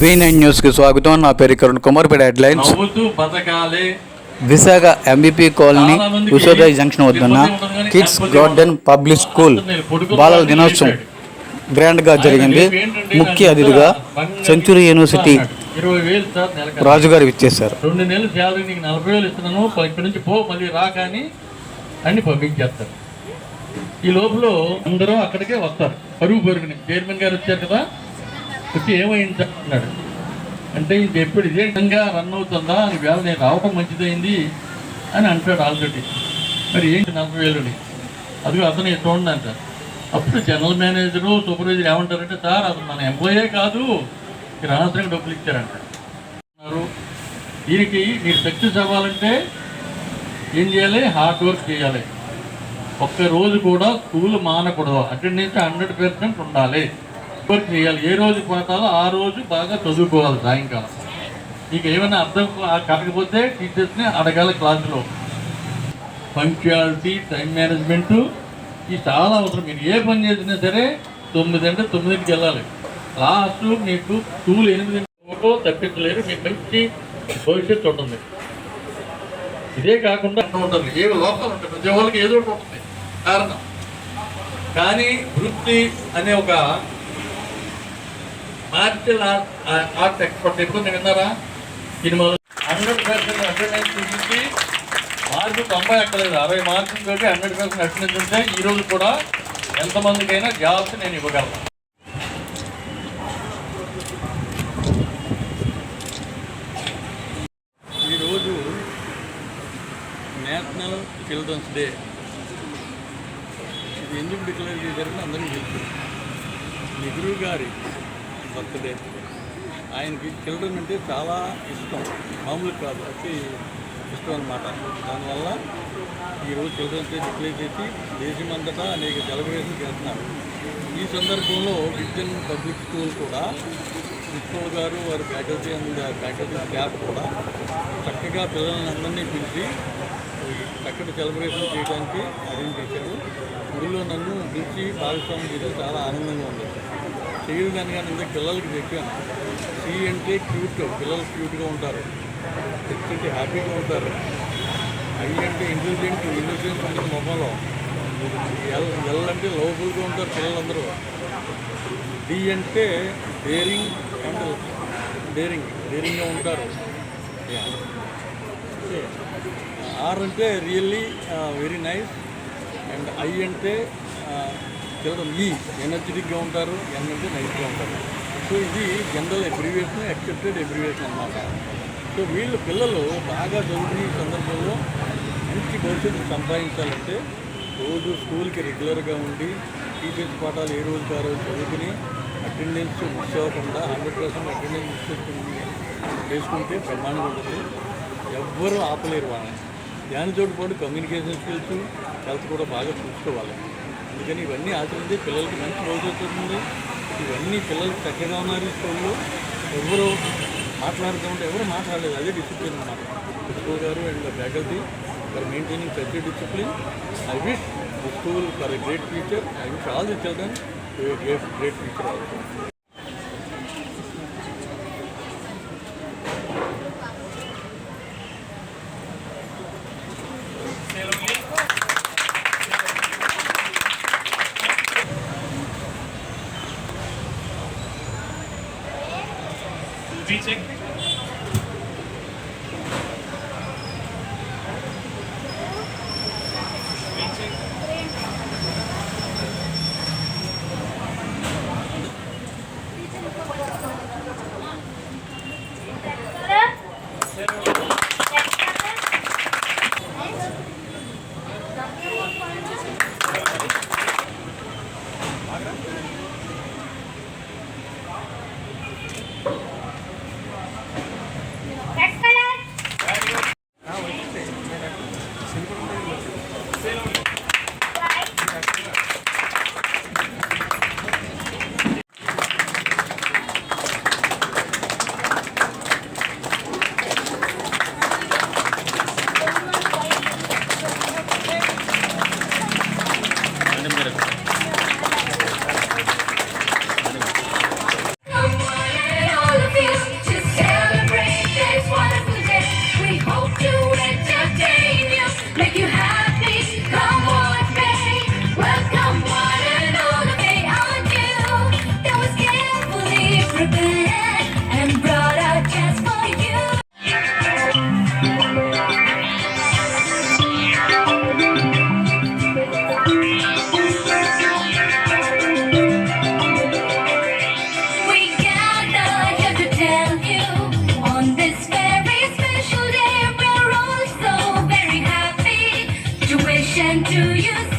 V nine న్యూస్కి స్వాగతం. నా పేరు కరుణ్ కుమార్. ఇప్పుడు headlines. Visakha MBP colony Ushoday junction వద్దన్న కిడ్స్ గార్డెన్ పబ్లిక్ స్కూల్ బాలల దినోత్సవం గ్రాండ్గా జరిగింది. ముఖ్య అతిథిగా సెంచురీ యూనివర్సిటీ ఇరవై వేలు సార్ నెలకి రాజుగారు ఇచ్చేశారు. రెండు నెలలు శాలరీ నీకు నలభై వేలు ఇస్తున్నాను. ఇక్కడి నుంచి పో మళ్ళీ రా కానీ అన్ని పంపించేస్తారు. ఈ లోపల అందరూ అక్కడికే వస్తారు. పరుగు పరుగుని. చైర్మన్ గారు వచ్చారు కదా. వచ్చి ఏమైంది అన్నాడు అంటే ఇది ఎప్పుడు ఇదే విధంగా రన్ అవుతుందా? అని వేళ నేను రావటం మంచిదైంది అని అంటాడు ఆల్రెడీ మరి ఏంటి నలభై వేలుని అదిగో అతను చూడండి అంట అప్పుడు జనరల్ మేనేజరు సూపర్వైజర్ ఏమంటారంటే సార్ అతను మన ఎంప్లాయే కాదు. మీరు అనవసరంగా డబ్బులు ఇచ్చారంటారు దీనికి మీరు సక్సెస్ అవ్వాలంటే ఏం చేయాలి? హార్డ్ వర్క్ చేయాలి. ఒక్క రోజు కూడా స్కూల్ మానకూడదు. అటెండెన్స్ హండ్రెడ్ పర్సెంట్ ఉండాలి. వర్క్ చేయాలి. ఏ రోజు పోతాలో ఆ రోజు బాగా చదువుకోవాలి సాయంకాలం. నీకు ఏమైనా అర్థం కాకపోతే టీచర్స్ని అడగాలి క్లాసులో. పంక్చువాలిటీ టైం మేనేజ్మెంటు ఇది చాలా అవసరం. మీరు ఏ పని చేసినా సరే తొమ్మిది అంటే తొమ్మిదింటికి వెళ్ళాలి. లాస్ట్ మీకు స్కూల్ ఎనిమిది ఫోటో తప్పించలేరు మీకు మంచి భవిష్యత్తు ఉంటుంది. ఇదే కాకుండా ఉంటుంది. ఏ లోపాలు ఉంటాయి. ప్రతి వాళ్ళకి ఏదో ఒకటి ఉంటుంది. కారణం. కానీ వృత్తి అనే ఒక మార్షల్ ఆర్ట్ ఆర్ట్ ఎక్స్పర్ట్ ఎప్పుడు విన్నారా? సినిమాలో హండ్రెడ్ పర్సెంట్ అటెండెన్స్ చూపించి మార్కు తొంభై ఎక్కలేదు అరవై మార్కులు తోటి హండ్రెడ్ పర్సెంట్ అటెండెన్స్ ఉంటే ఈ రోజు కూడా ఎంతమందికైనా జాబ్స్ నేను ఇవ్వగలను ఈరోజు ఇండిపెండెన్స్ డే. ఇది ఎందుకు డిక్లేర్ చేశారని అందరికీ తెలుసు నెహ్రూ గారి బర్త్డే. ఆయనకి చిల్డ్రన్ అంటే చాలా ఇష్టం. మామూలు కాదు అతి ఇష్టం అనమాట దానివల్ల ఈరోజు చిల్డ్రన్స్ డే డిక్లేర్ చేసి దేశమంతటా అనేక సెలబ్రేషన్ చేస్తున్నారు. ఈ సందర్భంలో విజన్ పబ్లిక్ స్కూల్ కూడా ప్రిన్సిపల్ గారు వారి ఫ్యాకల్టీ అండ్ ఫ్యాకల్టీ స్టాఫ్ కూడా చక్కగా పిల్లలందరినీ అందరినీ పిలిచి చక్కటి సెలబ్రేషన్ చేయడానికి అరేంజ్ చేశారు. ఊళ్ళో నన్ను పిలిచి భాగస్వామ్యం చేయడం చాలా ఆనందంగా ఉంది. చేయడానికి కానీ ఇంత పిల్లలకి చెప్పాను. సి అంటే క్యూట్ పిల్లలు క్యూట్గా ఉంటారు. హెచ్ అంటే హ్యాపీగా ఉంటారు. ఐ అంటే ఇంటెలిజెంట్ ఇంటెలిజెన్స్ ఉంటుంది మొబైల్లో ఎల్ ఎల్ అంటే లోబుల్గా ఉంటారు పిల్లలందరూ. డి అంటే డేరింగ్ అండ్ డేరింగ్ డేరింగ్గా ఉంటారు. ఆర్ అంటే really very nice and I అంటే చిల్డ్రన్ ఈ ఎనర్జెటిక్గా ఉంటారు ఎన్ అంటే నైస్గా ఉంటారు. సో ఇది జనరల్ అబ్రివేషన్ యాక్సెప్టెడ్ అబ్రివేషన్ అన్నమాట. సో వీళ్ళు పిల్లలు బాగా చదువుకునే సందర్భంలో మంచి భవిష్యత్తు సంపాదించాలంటే రోజు స్కూల్కి రెగ్యులర్గా ఉండి టీచర్స్ పాఠాలు ఏ రోజు ఆ రోజు చదువుకుని అటెండెన్స్ మిస్ అవ్వకుండా హండ్రెడ్ పర్సెంట్ అటెండెన్స్ మిస్ చేసుకుని చేసుకుంటే బ్రహ్మాండంగా ఉంటుంది. ఎవ్వరూ ఆపలేరు వాళ్ళని. దానితో పాటు కమ్యూనికేషన్ స్కిల్స్ హెల్త్ కూడా బాగా చూసుకోవాలి. అందుకని ఇవన్నీ ఆచరించి పిల్లలకి మంచి భవిష్యత్తు ఉంటుంది ఇవన్నీ పిల్లలు చక్కగా ఉన్నారు స్కూల్లో. ఎవరు మాట్లాడుతూ ఉంటే ఎవరు మాట్లాడలేదు. అదే డిసిప్లిన్ అన్నమాట. స్కూల్ గారు and faculty for maintaining such discipline I wish the school for a great future I wish all the children great great future also you